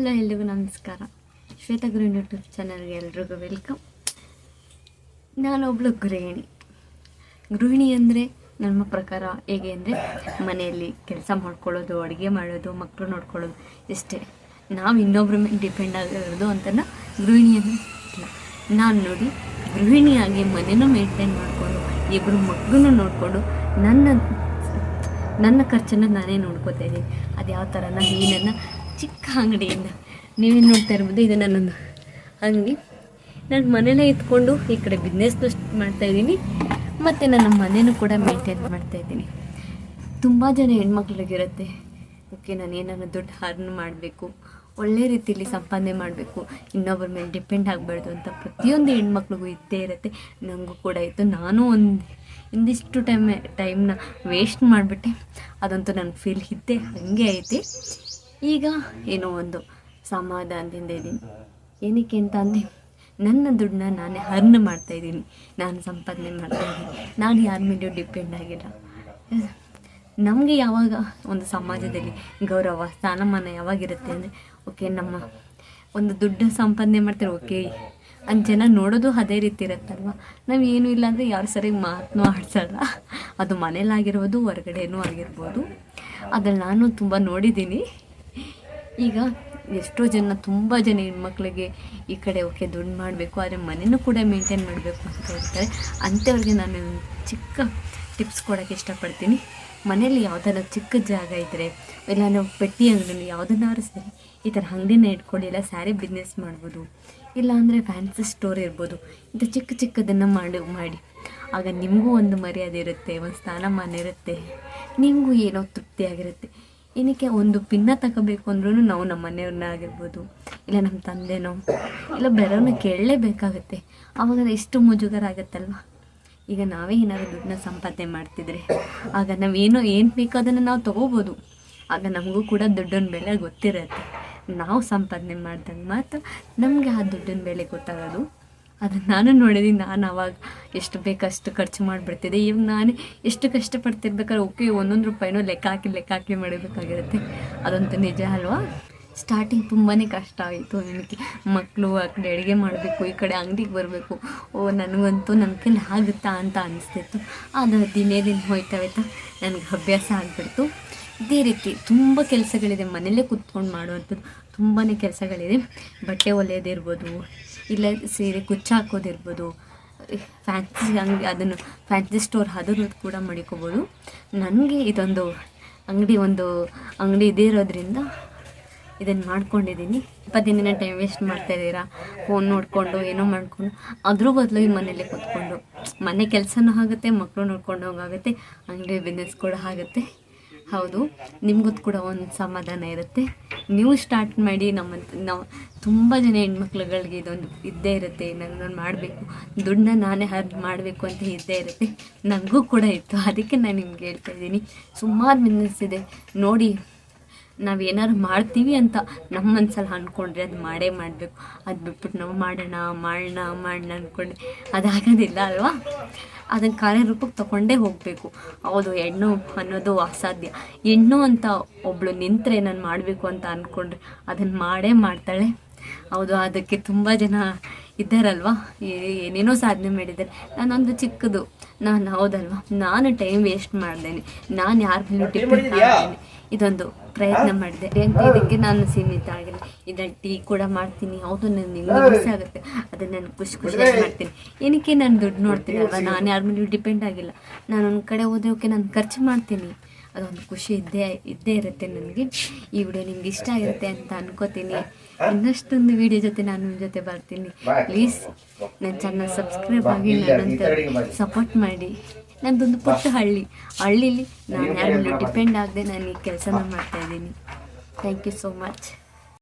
Hello, ಎಲ್ರಿಗೂ ನಮಸ್ಕಾರ. ಶ್ವೇತಾ ಗುರುವಿನ ಯೂಟ್ಯೂಬ್ ಚಾನಲ್ಗೆ ಎಲ್ರಿಗೂ ವೆಲ್ಕಮ್. ನಾನೊಬ್ಳು ಗೃಹಿಣಿ. ಗೃಹಿಣಿ ಅಂದರೆ ನಮ್ಮ ಪ್ರಕಾರ ಹೇಗೆ ಅಂದರೆ ಮನೆಯಲ್ಲಿ ಕೆಲಸ ಮಾಡ್ಕೊಳ್ಳೋದು, ಅಡುಗೆ ಮಾಡೋದು ಮಕ್ಕಳು ನೋಡ್ಕೊಳ್ಳೋದು ಇಷ್ಟೇ ನಾವು ಇನ್ನೊಬ್ಬರ ಮೇಲೆ ಡಿಪೆಂಡ್ ಆಗಿರೋದು ಅಂತ ಗೃಹಿಣಿ ಅಂದರೆ ನಾನು ನೋಡಿ ಗೃಹಿಣಿಯಾಗಿ ಮನೆಯೂ ಮೇಂಟೈನ್ ಮಾಡಿಕೊಂಡು ಇಬ್ಬರು ಮಕ್ಕಳನ್ನು ನೋಡಿಕೊಂಡು ನನ್ನ ನನ್ನ ಖರ್ಚನ್ನು ನಾನೇ ನೋಡ್ಕೋತಾ ಇದ್ದೀನಿ. ಅದು ಯಾವ ಥರ ನಾನು ಈ ನನ್ನ ಚಿಕ್ಕ ಅಂಗಡಿಯಿಂದ. ನೀವೇನು ನೋಡ್ತಾ ಇರ್ಬೋದು, ಇದು ನನ್ನೊಂದು. ಅಂಗಡಿ ನಾನು ಮನೇಲೇ ಇದ್ಕೊಂಡು ಈ ಕಡೆ ಬಿಸ್ನೆಸ್ನು ಮಾಡ್ತಾಯಿದ್ದೀನಿ ಮತ್ತು ನನ್ನ ಮನೇನೂ ಕೂಡ ಮೇಂಟೈನ್ ಮಾಡ್ತಾಯಿದ್ದೀನಿ ತುಂಬ ಜನ ಹೆಣ್ಮಕ್ಳಿಗಿರುತ್ತೆ. ಓಕೆ, ನಾನು ಏನಾದ್ರು ದುಡ್ಡು ಹರ್ನ್ ಮಾಡಬೇಕು, ಒಳ್ಳೆ ರೀತಿಯಲ್ಲಿ ಸಂಪಾದನೆ ಮಾಡಬೇಕು, ಇನ್ನೊಬ್ಬರ ಮೇಲೆ ಡಿಪೆಂಡ್ ಆಗಬಾರ್ದು ಅಂತ ಪ್ರತಿಯೊಂದು ಹೆಣ್ಮಕ್ಳಿಗೂ ಇದ್ದೇ ಇರುತ್ತೆ. ನನಗೂ ಕೂಡ ಇತ್ತು. ನಾನು ಒಂದು, ಇಂದಿಷ್ಟು ಟೈಮ್ ಟೈಮ್ನ ವೇಸ್ಟ್ ಮಾಡಿಬಿಟ್ಟೆ. ಅದಂತೂ ನನ್ನ ಫೀಲ್ ಇದ್ದೇ ಹಾಗೆ ಐತಿ. ಈಗ ಏನೋ ಒಂದು ಸಮಾಧಾನದಿಂದ ಇದ್ದೀನಿ. ಏನಕ್ಕೆ ಅಂತ ಅಂದರೆ, ನನ್ನ ದುಡ್ಡನ್ನ ನಾನೇ ಅರ್ನ್ ಮಾಡ್ತಾಯಿದ್ದೀನಿ ನಾನು ಸಂಪಾದನೆ ಮಾಡ್ತಾಯಿದ್ದೀನಿ ನಾನು ಯಾರ ಮೇಲೆ ಡಿಪೆಂಡ್ ಆಗಿಲ್ಲ. ನಮಗೆ ಯಾವಾಗ ಒಂದು ಸಮಾಜದಲ್ಲಿ ಗೌರವ, ಸ್ಥಾನಮಾನ ಯಾವಾಗಿರುತ್ತೆ ಅಂದರೆ ಓಕೆ ನಮ್ಮ ಒಂದು ದುಡ್ಡು ಸಂಪಾದನೆ ಮಾಡ್ತಾರೆ ಓಕೆ ಅಂತ ಜನ ನೋಡೋದು ಅದೇ ರೀತಿ ಇರುತ್ತಲ್ವ? ನಾವು ಏನೂ ಇಲ್ಲ ಅಂದರೆ ಯಾರು ಸರಿಯಾಗಿ ಮಾತನ್ನೂ ಆಡ್ಸಲ್ಲ. ಅದು ಮನೇಲಾಗಿರ್ಬೋದು, ಹೊರಗಡೆನೂ ಆಗಿರ್ಬೋದು. ಅದ್ರಲ್ಲಿ ನಾನು ತುಂಬ ನೋಡಿದ್ದೀನಿ. ಈಗ ಎಷ್ಟೋ ಜನ, ತುಂಬ ಜನ ಹೆಣ್ಮಕ್ಳಿಗೆ ಈ ಕಡೆ ಓಕೆ ದುಡ್ಡು ಮಾಡಬೇಕು, ಆದರೆ ಮನೆಯೂ ಕೂಡ ಮೇಂಟೈನ್ ಮಾಡಬೇಕು ಅಂತ ಹೇಳ್ತಾರೆ. ಅಂಥವ್ರಿಗೆ ನಾನು ಚಿಕ್ಕ ಟಿಪ್ಸ್ ಕೊಡೋಕ್ಕೆ ಇಷ್ಟಪಡ್ತೀನಿ. ಮನೆಯಲ್ಲಿ ಯಾವ್ದಾರ ಚಿಕ್ಕ ಜಾಗ ಇದ್ದರೆ ಇಲ್ಲ ನಾವು ಪೆಟ್ಟಿ ಅಂಗಡಿ ಯಾವುದನ್ನಾದ್ರೂ ಸರಿ ಈ ಥರ ಅಂಗಡಿನ ಇಟ್ಕೊಳ್ಳಿ ಇಲ್ಲ ಸ್ಯಾರಿ ಬಿಸ್ನೆಸ್ ಮಾಡ್ಬೋದು, ಇಲ್ಲ ಅಂದರೆ ಫ್ಯಾನ್ಸಿ ಸ್ಟೋರ್ ಇರ್ಬೋದು, ಇಂಥ ಚಿಕ್ಕ ಚಿಕ್ಕದನ್ನು ಮಾಡಿ ಮಾಡಿ. ಆಗ ನಿಮಗೂ ಒಂದು ಮರ್ಯಾದೆ ಇರುತ್ತೆ, ಒಂದು ಸ್ಥಾನಮಾನ ಇರುತ್ತೆ, ನಿಮಗೂ ಏನೋ ತೃಪ್ತಿಯಾಗಿರುತ್ತೆ. ಏನಕ್ಕೆ ಒಂದು ಪಿನ್ನ ತಗೋಬೇಕು ಅಂದ್ರೂ ನಾವು ನಮ್ಮ ಮನೆಯವ್ರನ್ನ ಆಗಿರ್ಬೋದು. ಇಲ್ಲ ನಮ್ಮ ತಂದೆನೋ, ಇಲ್ಲ ಬೇರೆಯವ್ರನ್ನ ಕೇಳಲೇಬೇಕಾಗತ್ತೆ. ಆವಾಗ ಎಷ್ಟು ಮುಜುಗರ ಆಗುತ್ತಲ್ವ? ಈಗ ನಾವೇ ಏನಾದರೂ ದುಡ್ಡನ್ನ ಸಂಪಾದನೆ ಮಾಡ್ತಿದ್ರೆ, ಆಗ ನಾವೇನೋ ಏನು ಬೇಕೋ ಅದನ್ನು ನಾವು ತೊಗೋಬೋದು. ಆಗ ನಮಗೂ ಕೂಡ ದುಡ್ಡಿನ ಬೆಲೆ ಗೊತ್ತಿರುತ್ತೆ. ನಾವು ಸಂಪಾದನೆ ಮಾಡ್ದಂಗೆ ಮಾತ್ರ ನಮಗೆ ಆ ದುಡ್ಡಿನ ಬೆಲೆ ಗೊತ್ತಾಗೋದು ಅದನ್ನು ನಾನು ನೋಡಿದೀನಿ ನಾನು ಅವಾಗ ಎಷ್ಟು ಬೇಕಷ್ಟು ಖರ್ಚು ಮಾಡಿಬಿಡ್ತಿದ್ದೆ. ಇವಾಗ ನಾನೇ ಎಷ್ಟು ಕಷ್ಟಪಡ್ತಿರ್ಬೇಕಾದ್ರೆ, ಓಕೆ, ಒಂದೊಂದು ರೂಪಾಯಿನೂ ಲೆಕ್ಕ ಹಾಕಿ ಲೆಕ್ಕ ಹಾಕಿ ಮಾಡಬೇಕಾಗಿರುತ್ತೆ ಅದಂತೂ ನಿಜ ಅಲ್ವಾ? ಸ್ಟಾರ್ಟಿಂಗ್ ತುಂಬಾ ಕಷ್ಟ ಆಯಿತು ನನಗೆ. ಮಕ್ಕಳು ಆ ಕಡೆ ಅಡುಗೆ ಮಾಡಬೇಕು, ಈ ಕಡೆ ಅಂಗಡಿಗೆ ಬರಬೇಕು. ಓ, ನನಗಂತೂ ನನ್ನ ಕೈಲಿ ಆಗುತ್ತಾ ಅಂತ ಅನಿಸ್ತಿತ್ತು. ಅದು ದಿನೇ ದಿನ ಹೋಯ್ತಾ ಹೋಯ್ತಾ ನನಗೆ ಅಭ್ಯಾಸ ಆಗಿಬಿಡ್ತು. ಇದೇ ರೀತಿ ತುಂಬ ಕೆಲಸಗಳಿದೆ, ಮನೇಲೇ ಕೂತ್ಕೊಂಡು ಮಾಡುವಂಥದ್ದು. ತುಂಬಾ ಕೆಲಸಗಳಿದೆ. ಬಟ್ಟೆ ಹೊಲಿಯೋದಿರ್ಬೋದು ಇಲ್ಲ ಸೀರೆ ಕುಚ್ಚು ಹಾಕೋದಿರ್ಬೋದು ಫ್ಯಾನ್ಸಿ ಅಂಗಡಿ ಅದನ್ನು ಫ್ಯಾನ್ಸಿ ಸ್ಟೋರ್ ಅದನ್ನು ಕೂಡ ಮಡಿಕೋಬೋದು. ನನಗೆ ಇದೊಂದು ಅಂಗಡಿ ಒಂದು, ಅಂಗಡಿ ಇದೇ ಇರೋದ್ರಿಂದ ಇದನ್ನು ಮಾಡ್ಕೊಂಡಿದ್ದೀನಿ ಇಪ್ಪತ್ತು ದಿನ ಟೈಮ್ ವೇಸ್ಟ್ ಮಾಡ್ತಾ ಇದ್ದೀರಾ ಫೋನ್ ನೋಡಿಕೊಂಡು, ಏನೋ ಮಾಡಿಕೊಂಡು, ಅದ್ರ ಬದಲು ಈ ಮನೇಲಿ ಕೂತ್ಕೊಂಡು. ಮನೆ ಕೆಲಸನೂ ಆಗುತ್ತೆ ಮಕ್ಕಳು ನೋಡ್ಕೊಂಡು ಹೋಗಾಗುತ್ತೆ ಅಂಗಡಿ ಬಿಸ್ನೆಸ್ ಕೂಡ ಆಗುತ್ತೆ. ಹೌದು ನಿಮಗೂ ಕೂಡ ಒಂದು ಸಮಾಧಾನ ಇರುತ್ತೆ. ನೀವು ಸ್ಟಾರ್ಟ್ ಮಾಡಿ ನಮ್ಮ ನಾವು ತುಂಬ ಜನ ಹೆಣ್ಮಕ್ಳುಗಳಿಗೆ ಇದೊಂದು ಇದ್ದೇ ಇರುತ್ತೆ ನಾನು ಮಾಡಬೇಕು, ದುಡ್ಡನ್ನ ನಾನೇ ಹರ್ದು ಮಾಡಬೇಕು ಅಂತ ಇದ್ದೇ ಇರುತ್ತೆ. ನನಗೂ ಕೂಡ ಇತ್ತು, ಅದಕ್ಕೆ ನಾನು ನಿಮ್ಗೆ ಹೇಳ್ತಾ ಇದ್ದೀನಿ. ಸುಮಾರು ಬಿಸ್ನೆಸ್ ಇದೆ, ನೋಡಿ. ನಾವು ಏನಾರು ಮಾಡ್ತೀವಿ ಅಂತ ನಮ್ಮ ಮನ್ಸಲ್ಲಿ ಅಂದ್ಕೊಂಡ್ರೆ ಅದು ಮಾಡೇ ಮಾಡಬೇಕು. ಅದು ಬಿಟ್ಬಿಟ್ಟು ನಾವು ಮಾಡೋಣ ಮಾಡೋಣ ಮಾಡೋಣ ಅಂದ್ಕೊಂಡೆ ಅದಾಗೋದಿಲ್ಲ ಅಲ್ವಾ? ಅದನ್ನು ಕಾರ್ಯರೂಪಕ್ಕೆ ತಗೊಂಡೇ ಹೋಗಬೇಕು. ಹೌದು ಹೆಣ್ಣು ಅನ್ನೋದು ಅಸಾಧ್ಯ. ಹೆಣ್ಣು ಅಂತ ಒಬ್ಬಳು ನಿಂತರೆ ನಾನು ಮಾಡಬೇಕು ಅಂತ ಅಂದ್ಕೊಂಡ್ರೆ ಅದನ್ನು ಮಾಡೇ ಮಾಡ್ತಾಳೆ. ಹೌದು ಅದಕ್ಕೆ ತುಂಬ ಜನ ಇದ್ದಾರಲ್ವಾ? ಏನೇನೋ ಸಾಧನೆ ಮಾಡಿದ್ದಾರೆ. ನಾನೊಂದು ಚಿಕ್ಕದು. ನಾನು ಹೌದಲ್ವಾ? ನಾನು ಟೈಮ್ ವೇಸ್ಟ್ ಮಾಡ್ದೇನೆ. ನಾನು ಯಾರ ಮೇಲೂ ಡಿಪೆಂಡ್ ಮಾಡ್ದೇನೆ ಇದೊಂದು ಪ್ರಯತ್ನ ಮಾಡಿದೆ. ಅಂತ ಇದಕ್ಕೆ ನಾನು ಸೀಮಿತ ಆಗಿಲ್ಲ. ಇದನ್ನು ಟೀ ಕೂಡ ಮಾಡ್ತೀನಿ. ಹೌದು ನನಗೆ ಖುಷಿ ಆಗುತ್ತೆ. ಅದನ್ನು ನಾನು ಖುಷಿ ಖುಷಿಯಾಗಿ ಮಾಡ್ತೀನಿ. ಏನಕ್ಕೆ ನಾನು ದುಡ್ಡು ನೋಡ್ತೀನಿ ಅಲ್ವಾ? ನಾನು ಯಾರ ಮೇಲೂ ಡಿಪೆಂಡ್ ಆಗಿಲ್ಲ. ನಾನು ಒಂದು ಕಡೆ ಹೋದ್ರೆ ಓಕೆ ನಾನು ಖರ್ಚು ಮಾಡ್ತೀನಿ. ಅದೊಂದು ಖುಷಿ ಇದ್ದೇ ಇದ್ದೇ ಇರುತ್ತೆ ನನಗೆ. ಈ ವಿಡಿಯೋ ನಿಮ್ಗೆ ಇಷ್ಟ ಆಗಿರುತ್ತೆ ಅಂತ ಅನ್ಕೋತೀನಿ. ಇನ್ನಷ್ಟೊಂದು ವಿಡಿಯೋ ಜೊತೆ ನಾನು ನಿಮ್ಮ ಜೊತೆ ಬರ್ತೀನಿ. ಪ್ಲೀಸ್ ನನ್ನ ಚಾನಲ್ ಸಬ್ಸ್ಕ್ರೈಬ್ ಆಗಿ ನನ್ನಂತ ಸಪೋರ್ಟ್ ಮಾಡಿ. ನಂದೊಂದು ಪುಟ್ಟ ಹಳ್ಳಿ. ಹಳ್ಳೀಲಿ ನಾನು ಯಾರ ಮೇಲೆ ಡಿಪೆಂಡ್ ಆಗದೆ ನಾನು ಈ ಕೆಲಸನ ಮಾಡ್ತಾಯಿದ್ದೀನಿ ಥ್ಯಾಂಕ್ ಯು ಸೋ ಮಚ್